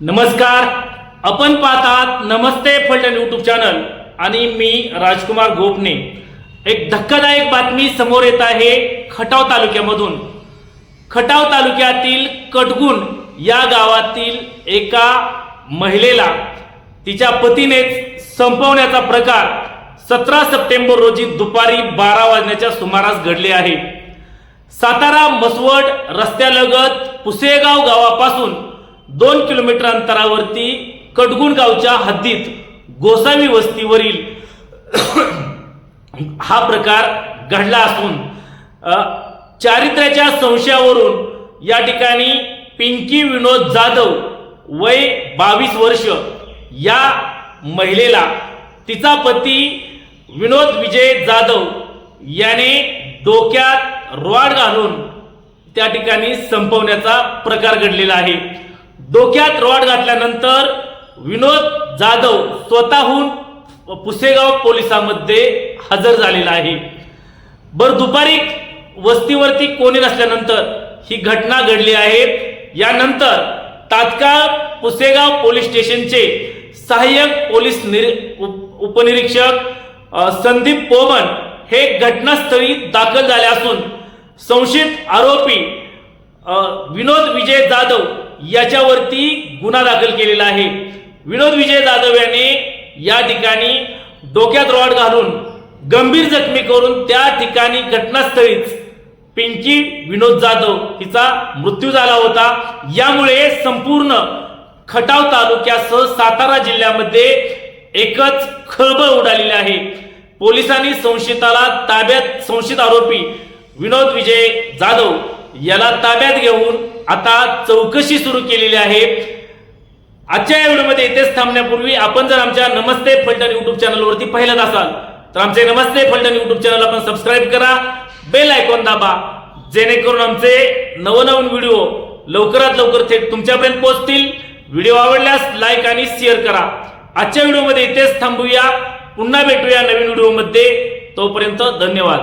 नमस्कार. आपण पाहतात नमस्ते फलटण यूट्यूब चॅनल आणि मी राजकुमार गोपने. एक धक्कादायक बातमी समोर येत आहे खटाव तालुक्यामधून. खटाव तालुक्यातील कटगुण या गावातील एका महिलेला तिच्या पतीनेच संपवण्याचा प्रकार सतरा सप्टेंबर रोजी दुपारी बारा वाजण्याच्या सुमारास घडले आहे. सातारा मसवड रस्त्यालगत पुसेगाव गावापासून दोन किलोमीटर अंतरावरती कटगुण गावच्या हद्दीत गोसावी वस्तीवरील हा प्रकार घडला असून चारित्र्याच्या संशयावरून या ठिकाणी पिंकी विनोद जाधव वय बावीस वर्ष या महिलेला तिचा पती विनोद विजय जाधव याने डोक्यात रॉड घालून त्या ठिकाणी संपवण्याचा प्रकार घडलेला आहे. डोक्यात रॉड घातल्यानंतर विनोद जाधव स्वतःहून पुसेगाव पोलिसांमध्ये हजर झालेला आहे. बर दुपारी वस्तीवरती कोणी नसल्यानंतर ही घटना घडली आहे. यानंतर तात्काळ पुसेगाव पोलीस स्टेशनचे सहाय्यक पोलीस निरी- उप- उपनिरीक्षक संदीप पोमन हे घटनास्थळी दाखल झाले असून संशयित आरोपी विनोद विजय जाधव याच्यावरती गुन्हा दाखल केलेला आहे. विनोद विजय जाधव याने या ठिकाणी डोक्यात रॉड घालून गंभीर जखमी करून त्या ठिकाणी घटनास्थळीच पिंकी विनोद जाधव हिचा मृत्यू झाला होता. यामुळे संपूर्ण खटाव तालुक्यासह सातारा जिल्ह्यामध्ये एकच खळबळ उडालेली आहे. पोलिसांनी संशयिताला ताब्यात संशयित आरोपी विनोद विजय जाधव याला ताब्यात घेऊन आता चौकशी सुरू केलेली आहे. आजच्या या व्हिडिओमध्ये इथेच थांबण्यापूर्वी आपण जर आमच्या नमस्ते फलटण युट्यूब चॅनलवरती पाहिलं असाल तर आमचे नमस्ते फलटण युट्यूब चॅनल आपण सबस्क्राईब करा बेल आयकॉन दाबा जेणेकरून आमचे नवनवीन व्हिडिओ लवकरात लवकर थेट तुमच्यापर्यंत पोहोचतील. व्हिडिओ आवडल्यास लाईक आणि शेअर करा. आजच्या व्हिडिओमध्ये इथेच थांबूया. पुन्हा भेटूया नवीन व्हिडिओमध्ये. तोपर्यंत धन्यवाद.